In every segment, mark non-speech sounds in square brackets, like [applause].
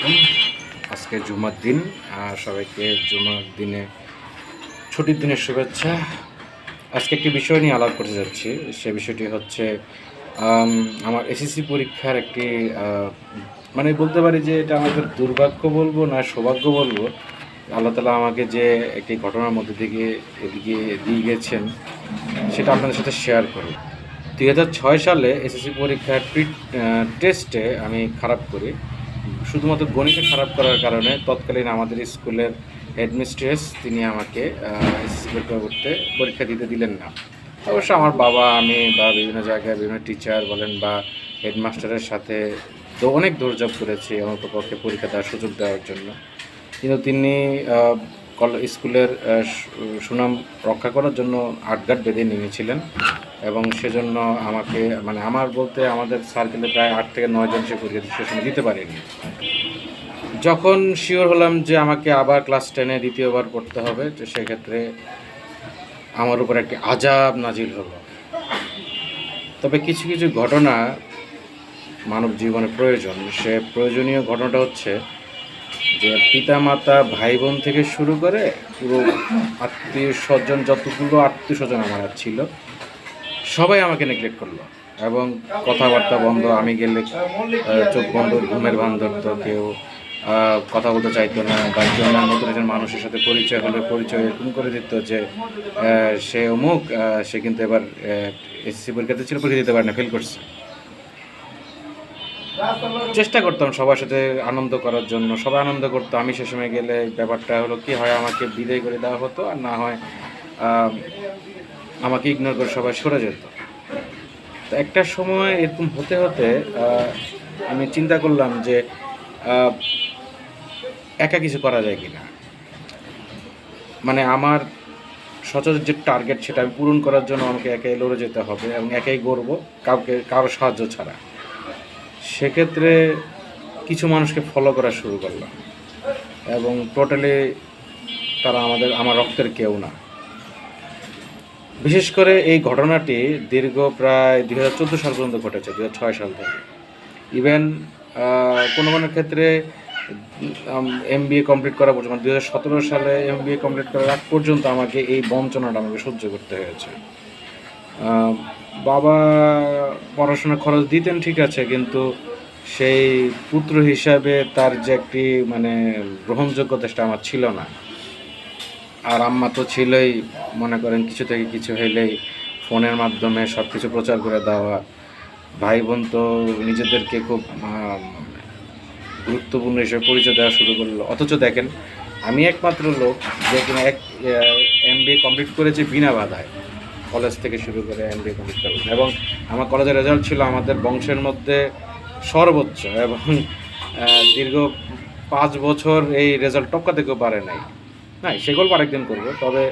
আলাইকুম আজকে জুমার দিন আর সবাইকে জুমার দিনে ছুটির দিনের শুভেচ্ছা। আজকে একটি বিষয় নিয়ে আলাপ করতে যাচ্ছি। সে বিষয়টি হচ্ছে আম, আমার এসএসসি পরীক্ষার একটি মানে বলতে পারি যে এটা আমাদের দুর্ভাগ্য বলব না সৌভাগ্য বলব। আল্লাহ তালা আমাকে যে একটি ঘটনার মধ্যে থেকে এদিকে দিয়ে গেছেন সেটা আপনাদের সাথে শেয়ার করব দুই সালে এসএসসি পরীক্ষার প্রি টেস্টে আমি খারাপ করি। শুধুমাত্র গণিতে খারাপ করার কারণে তৎকালীন আমাদের স্কুলের হেডমিস্ট্রেস তিনি আমাকে করতে পরীক্ষা দিতে দিলেন না। অবশ্য আমার বাবা, আমি বা বিভিন্ন জায়গায় বিভিন্ন টিচার বলেন বা হেডমাস্টারের সাথে তো অনেক দৌড়ঝাঁপ করেছি আমার পক্ষে পরীক্ষা দেওয়ার সুযোগ দেওয়ার জন্য। কিন্তু তিনি স্কুলের সুনাম রক্ষা করার জন্য আটঘাট বেঁধে নেমেছিলেন এবং সেজন্য আমাকে মানে আমার বলতে আমাদের সার্কেলে প্রায় আট থেকে নয় জন সে পরীক্ষা সময় দিতে পারেনি। যখন শিওর হলাম যে আমাকে আবার ক্লাস টেনে দ্বিতীয়বার পড়তে হবে, তো সেক্ষেত্রে আমার উপর একটি আজাব নাজিল হলো। তবে কিছু কিছু ঘটনা মানব জীবনে প্রয়োজন। সে প্রয়োজনীয় ঘটনাটা হচ্ছে যে পিতা মাতা ভাই বোন থেকে শুরু করে পুরো আত্মীয় স্বজন, যতগুলো আত্মীয় স্বজন আমার ছিল, সবাই আমাকে নেগলেক্ট করল। এবং কথাবার্তা বন্ধ, আমি গেলে চোখ বন্ধ, ঘুমের ভান ধরতো কেউ কথা বলতে চাইতো না, বা না, নতুন একজন মানুষের সাথে পরিচয় হলে পরিচয় এরকম করে দিত যে সে অমুক সে কিন্তু এবার এসএসসি পরীক্ষাতে ছিল, পরীক্ষা দিতে পারে না ফেল করছে। চেষ্টা করতাম সবার সাথে আনন্দ করার জন্য। সবাই আনন্দ করতো। আমি সে সময় গেলে ব্যাপারটা হলো, কি হয়, আমাকে বিদায় করে দেওয়া হতো, আর না হয় আমাকে ইগনোর করে সবাই সরে যেত। তো একটা সময় এরকম হতে হতে আমি চিন্তা করলাম যে একা কিছু করা যায় কিনা। মানে আমার সচরাচর যে টার্গেট সেটা আমি পূরণ করার জন্য আমাকে একাই লড়ে যেতে হবে এবং একাই গড়বো, কাউকে, কারও সাহায্য ছাড়া। সেক্ষেত্রে কিছু মানুষকে ফলো করা শুরু করলাম এবং টোটালি তারা আমাদের, আমার রক্তের কেউ না। বিশেষ করে এই ঘটনাটি দীর্ঘ প্রায় দুই হাজার চোদ্দ সাল পর্যন্ত ঘটেছে দু সাল থেকে। ইভেন কোনো কোনো ক্ষেত্রে এম বি এ কমপ্লিট করা পর্যন্ত দু হাজার সতেরো সালে এম বি এ কমপ্লিট করার আগ পর্যন্ত আমাকে এই বঞ্চনাটা আমাকে সহ্য করতে হয়েছে। বাবা পড়াশোনা খরচ দিতেন ঠিক আছে, কিন্তু সেই পুত্র হিসাবে তার যে একটি মানে গ্রহণযোগ্যতা সেটা আমার ছিল না। আর আম্মা তো ছিলই, মনে করেন কিছু থেকে কিছু হইলেই ফোনের মাধ্যমে সব কিছু প্রচার করে দেওয়া। ভাই বোন তো নিজেদেরকে খুব গুরুত্বপূর্ণ হিসেবে পরিচয় দেওয়া শুরু করল। অথচ দেখেন, আমি একমাত্র লোক যে এক এম কমপ্লিট করেছি বিনা বাধায়। কলেজ থেকে শুরু করে এম বি কমপ্লিট এবং আমার কলেজের রেজাল্ট ছিল আমাদের বংশের মধ্যে সর্বোচ্চ এবং দীর্ঘ পাঁচ বছর এই রেজাল্ট টপকাতে কেউ পারে নাই। না সে গল্প আরেকদিন করব। তবে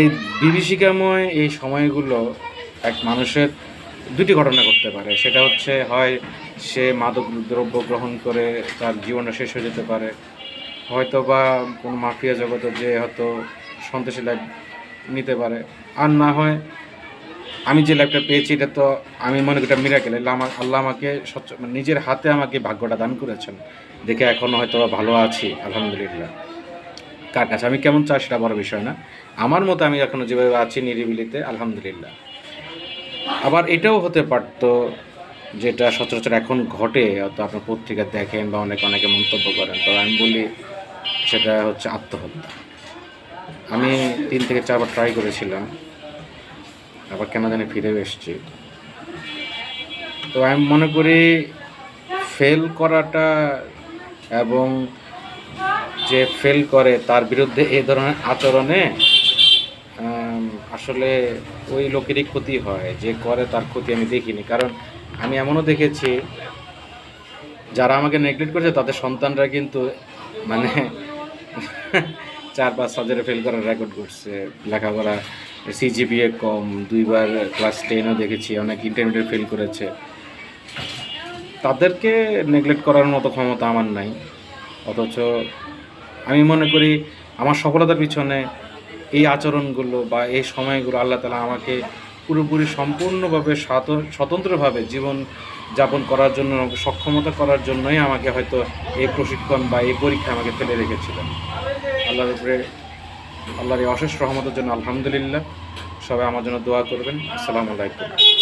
এই বিভীষিকাময় এই সময়গুলো এক মানুষের দুটি ঘটনা করতে পারে। সেটা হচ্ছে, হয় সে মাদক দ্রব্য গ্রহণ করে তার জীবনটা শেষ হয়ে যেতে পারে। হয়তো বা কোনো মাফিয়া জগতে যে হয়তো সন্ত্রাসী লাইফ নিতে পারে। আর না হয় আমি যে লাইফটা পেয়েছি, এটা তো আমি মনে করি এটা মিরাকেল আল্লাহ আমা- আল্লাহ আমাকে স্বচ্ছ মানে নিজের হাতে আমাকে ভাগ্যটা দান করেছেন। দেখে এখনও হয়তো ভালো আছি, আলহামদুলিল্লাহ। কার কাছে? আমি কেমন চাই সেটা বড় বিষয় না। আমার মতো আমি এখনও যেভাবে আছি নিরিবিলিতে, আলহামদুলিল্লাহ। আবার এটাও হতে পারতো যেটা সচরাচর এখন ঘটে, হয়তো আপনার পত্রিকা দেখেন বা অনেকে অনেকে মন্তব্য করেন। তো আমি বলি সেটা হচ্ছে আত্মহত্যা। আমি তিন থেকে চারবার ট্রাই করেছিলাম, আবার কেন জানি ফিরে এসেছি। তো আমি মনে করি ফেল করাটা এবং যে ফেল করে তার বিরুদ্ধে এই ধরনের আচরণে আসলে ওই লোকেরই ক্ষতি হয়, যে করে তার ক্ষতি আমি দেখিনি। কারণ আমি এমনও দেখেছি, যারা আমাকে নেগলেক্ট করেছে, তাদের সন্তানরা কিন্তু মানে [laughs] চার পাঁচ হাজারে ফেল করার রেকর্ড করছে লেখাপড়া সিজিপিএ কম, দুইবার ক্লাস টেনও দেখেছি, অনেক ইন্টারমিডিয়েট ফেল করেছে। তাদেরকে নেগলেক্ট করার মতো ক্ষমতা আমার নাই। অথচ আমি মনে করি আমার সফলতার পিছনে এই আচরণগুলো বা এই সময়গুলো আল্লাহ তালা আমাকে পুরোপুরি সম্পূর্ণভাবে স্বাত- স্বতন্ত্রভাবে জীবন যাপন করার জন্য সক্ষমতা করার জন্যই আমাকে হয়তো এই প্রশিক্ষণ বা এই পরীক্ষা আমাকে ফেলে রেখেছিলেন। আল্লাহর উপরে আল্লাহর অশেষ রহমতের জন্য আলহামদুলিল্লাহ। সবাই আমার জন্য দোয়া করবেন। আসসালামু আলাইকুম।